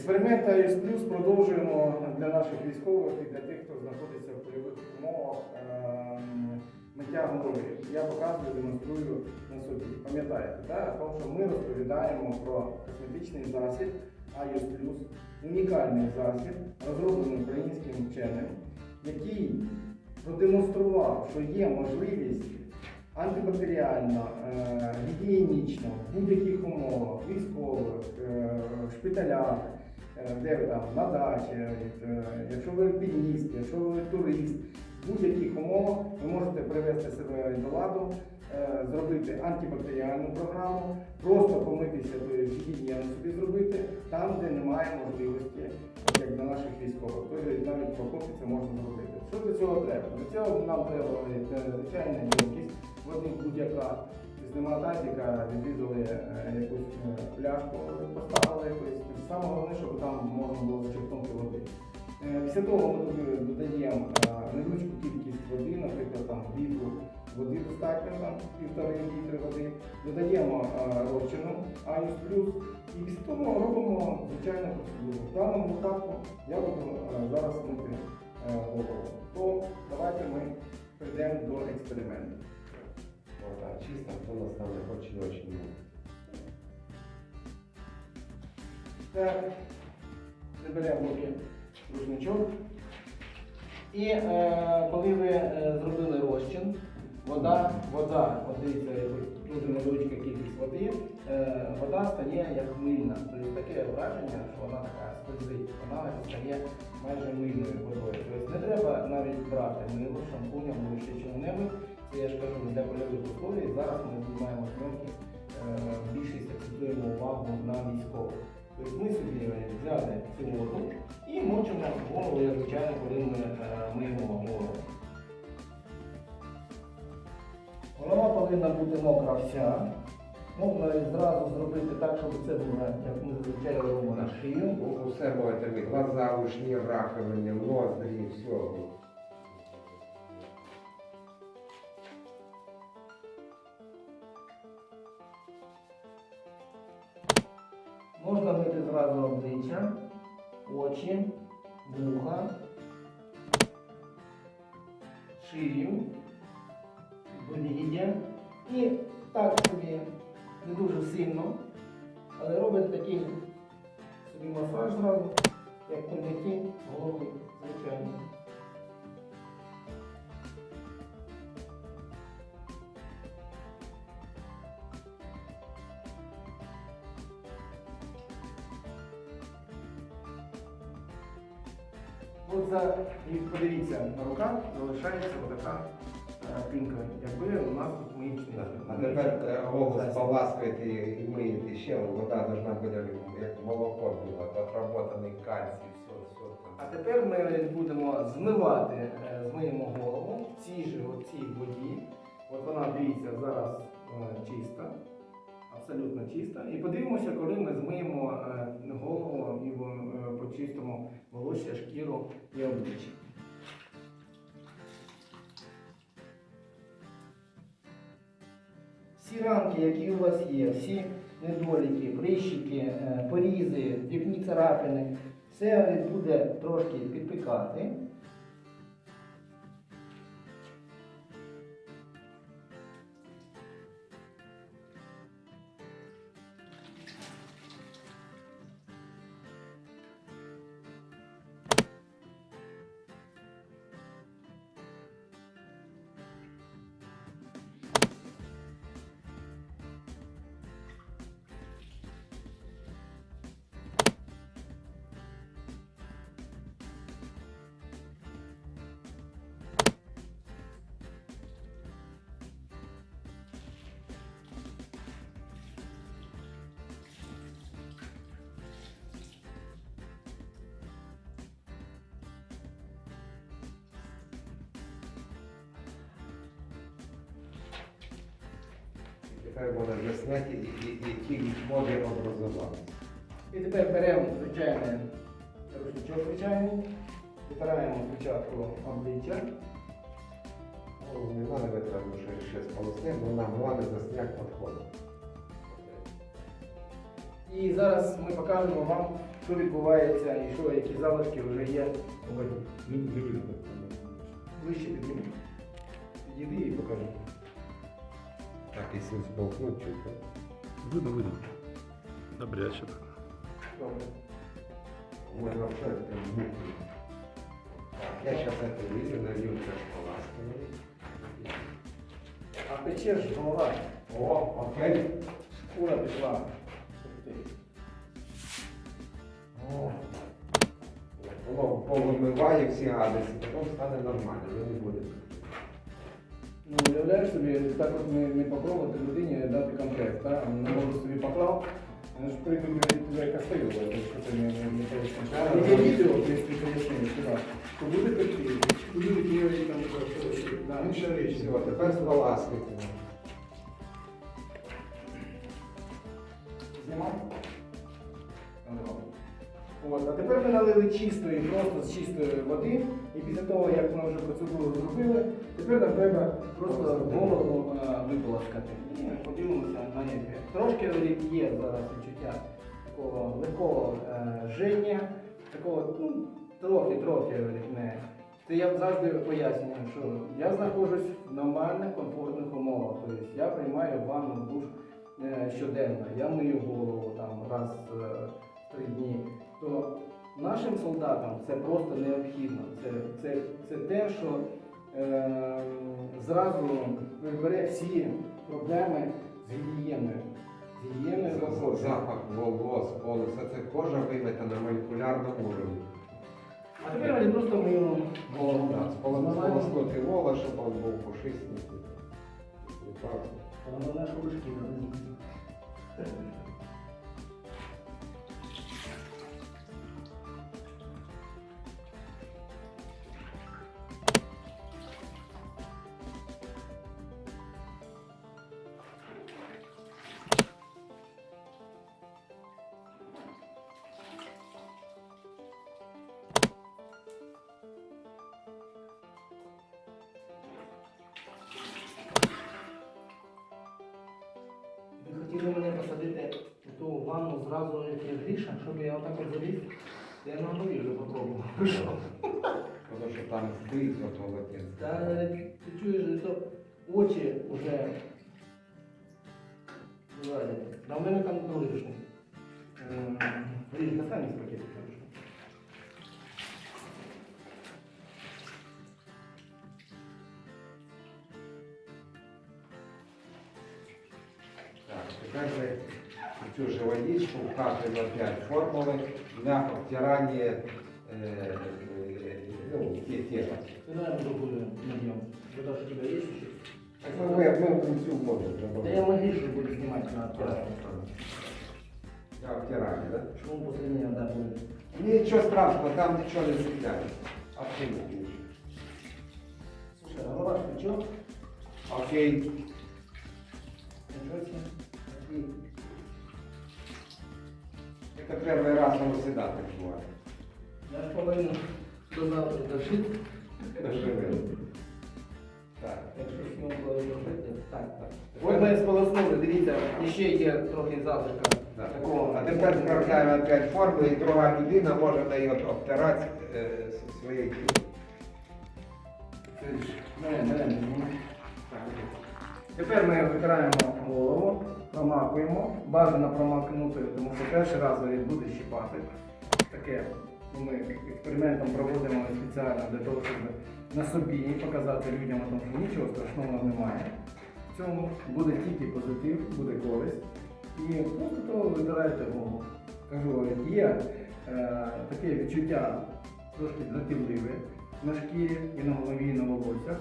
Експеримент АЕС Плюс продовжуємо для наших військових і для тих, хто знаходиться в польових умовах ем, миття голови. Я показую, демонструю на собі. Пам'ятаєте, так? Тому що ми розповідаємо про косметичний засіб АЕС Плюс, унікальний засіб, розроблений українським вченим, який продемонстрував, що є можливість антибактеріально, е, гігієнічно, в будь-яких умовах, військових, е, шпиталях, де ви там на дачі, е, якщо ви альпініст, якщо ви турист, в будь-яких умовах ви можете привести себе до ладу, е, зробити антибактеріальну програму, просто помитися, тобто гігієну собі зробити там, де немає можливості, як для наших військових. Тобто навіть в окопі це можна зробити. Що для цього треба? Для цього нам треба е, звичайна ємкість, води будь-яка. Нема тазіка, відрізали е, якусь е, пляшку, поставили якусь. Саме головне, щоб там можна було зачерпнути води. Е, Після того ми туди додаємо невеличку кількість води, наприклад, там літру води достатньо, там півтори літри води. Додаємо розчину Анюс плюс і після того робимо звичайну процедуру. В даному випадку я буду зараз мити голову. То давайте ми перейдемо до експерименту. Чиста, хто нас там не хоче много. Так, заберемо рушничок. І е, коли ви е, зробили розчин, вода, вода, от дуже невеличка кількість води, е, вода стає як мильна. Тобто таке враження, що вона така скользить, вона стає майже мильною водою. Тобто не треба навіть брати мило, шампунем або ще чого-небудь. Це я ж кажу для польових условій. Зараз ми знімаємо зйомки, е, більшість акцентуємо увагу на військових. Тобто ми собі взяли цю воду і мочимо голову, як звичайно, коли ми е, миємо голову. Голова повинна бути мокра вся. Можна зразу зробити так, щоб це було, як ми зазвичай робимо на шию. Можете ви. Глаза, ушні, раковини, ноздрі, все. Можна мити зразу обличчя, очі, вуха, шию, боліддя. І так собі не дуже сильно, але робите такий собі масаж зразу, як при голови, звичайно. І подивіться, на руках залишається така е, пінка, якби у нас тут миючний. А тепер е, голову і миєте ще, вода должна бути як молоко було, отработаний кальцій, все, все. А тепер ми будемо змивати, е, змиємо голову в цій же оцій воді. От вона, дивіться, зараз чиста, абсолютно чиста. І подивимося, коли ми змиємо голову і почистимо волосся, шкіру і обличчя. Які у вас є, всі недоліки, прищики, е, порізи, дрібні царапини, все буде трошки підпікати. Тепер можна засняти і, і, і ті відходи образувати. І тепер беремо звичайний рушничок звичайний, витираємо спочатку обличчя. Ну, не треба витрати, що ще сполосне, бо нам головне засняти підходи. І зараз ми покажемо вам, що відбувається і що, які залишки вже є у воді. Вище. Підійди і покажи. Так, якщо зболтнуть чуть. Видно, видно. Добряче так. Добре. Можно вообще это муки. Так, я сейчас это вижу, налью это поласками. А пече ж голова. О, окей. Шкура пішла. Ух ти. О. Воно повимиває всі гадості, потім стане нормально, вже не буде. Ну, уявляєш собі, так от не, не попробувати людині дати конкрет, так? Не можу собі поклав, вони ж прийдуть тебе кастою, що ти не, не, не поясниш. Є відео, якщо ти поясниш, сюди, то буде такі, буде такі там, що, що, да, інша річ. Все, тепер споласкайте. Знімав? От, а тепер ми налили чистої, просто з чистої води, і після того, як ми вже процедуру зробили, тепер нам треба просто голову виполоскати. І подивимося на ефект. Трошки є зараз відчуття такого легкого е, жження, такого, ну, трохи-трохи не. Це я завжди пояснюю, що я знаходжусь в нормальних, комфортних умовах. Тобто я приймаю ванну душ е, щоденно, я мию голову там раз е, в три дні. То нашим солдатам це просто необхідно. Це, це, це те, що зразу прибере всі проблеми з гігієною. Гігієною. Запах, волос, волос, це кожа вимита на молекулярному уровні. А тепер ми просто миємо голову. Так, сполоснути волос, щоб він був пушистий. Прекрасно. Головне, що вже попробував. Тому що там збито полотенце. Та ти чуєш, то очі вже вилазять. Да у мене там лишні. Лиш, достань з пакетика. Так, тепер ми цю ж водичку вкатуємо 5 формули для обтирання е, е, ну, давай мы другую найдем. Когда у тебя есть еще? Так ми, ми, ми всю воду Да я могу буду снимать на операцию. Для обтирання, так? Почему после меня да будет? Нічого страшного, там нічого не зникає. Абсолютно. Слушай, а голова плечо? Окей. Ничего. Такие. Це перший раз завжди так буває. Я ж половину до завтра. Так. Якщо зйомку робити, так, так. От ми сполоснули, дивіться, ще є трохи залишка Так. такого. А тепер вправляємо опять форму, і друга людина може на її обтирати е, с- своє тіло. Не, не, не. Тепер ми витираємо голову, промакуємо. Бажано промакнути, тому що перший раз говорить, буде щипати. Таке ми експериментом проводимо спеціально для того, щоб на собі показати людям, що нічого страшного немає. В цьому буде тільки позитив, буде користь. І просто то витираєте голову. Кажу, є е, таке відчуття трошки дратівливе на шкірі і на голові, і на волоссях.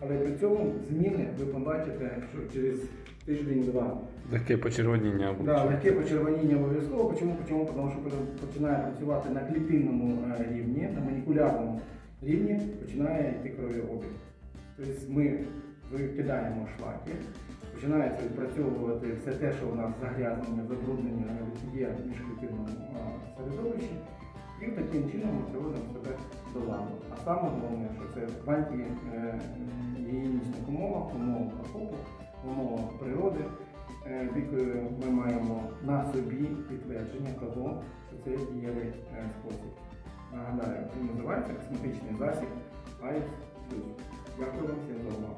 Але при цьому зміни ви побачите, що через тиждень-два. Таке почервоніння Да, легке почервоніння обов'язково. Чому? Чому? Тому що починає працювати на клітинному е, рівні, на молекулярному рівні, починає йти кровообіг. Тобто ми викидаємо шлаки, починається відпрацьовувати все те, що у нас загрязнення, забруднення є в міжклітинному середовищі. І таким чином ми приводимо себе до ладу. А саме головне, що це в антигігієнічних умовах, умовах окопу, в умовах природи. Е, ми маємо на собі підтвердження того, що це дієвий е, спосіб. Нагадаю, він називається косметичний засіб Айс. Дякую вам всім за увагу.